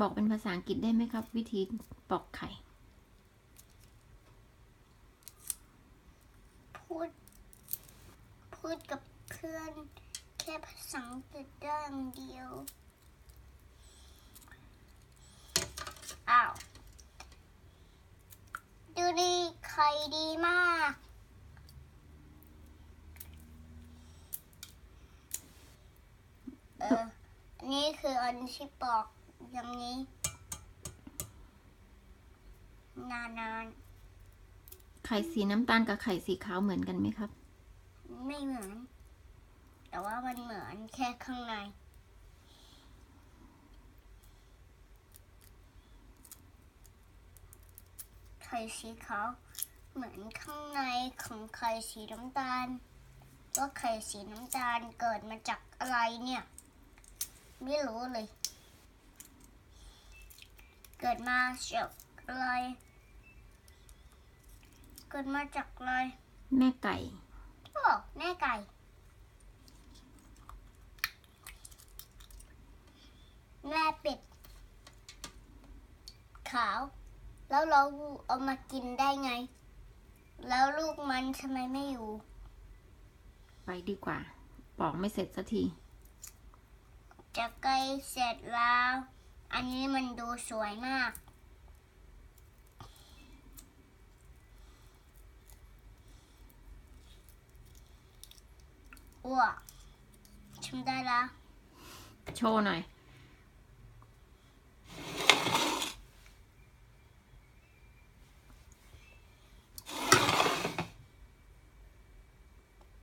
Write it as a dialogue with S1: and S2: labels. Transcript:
S1: บอกเป็นภาษาอังกฤษได้ไหมครับ วิธีปอกไข่
S2: พูด พูดกับเพื่อน แค่ภาษาอังกฤษได้อย่างเดียว อ้าว ดูดีไข่ดีมากเออนนี้คืออันที่ปอก อย่างนี้ นานๆ
S1: ไข่สีน้ำตาลกับไข่สีขาวเหมือนกันไหมครับ
S2: ไม่เหมือน แต่ว่ามันเหมือนแค่ข้างใน ไข่สีขาวเหมือนข้างในของไข่สีน้ำตาล ว่าไข่สีน้ำตาลเกิดมาจากอะไรเนี่ย ไม่รู้เลย เกิดมาจากอะไร เกิดมาจากอะไร
S1: แม่ไก่
S2: โอ้แม่ไก่ แม่เป็ด ขาว แล้วเราเอามากินได้ไง แล้วลูกมันทำไมไม่อยู่
S1: ไปดีกว่า ปอกไม่เสร็จสักที
S2: จะใกล้เสร็จแล้ว อันนี้มันดูสวยมาก อ้วกชิมได้แล้ว
S1: โชว์หน่อย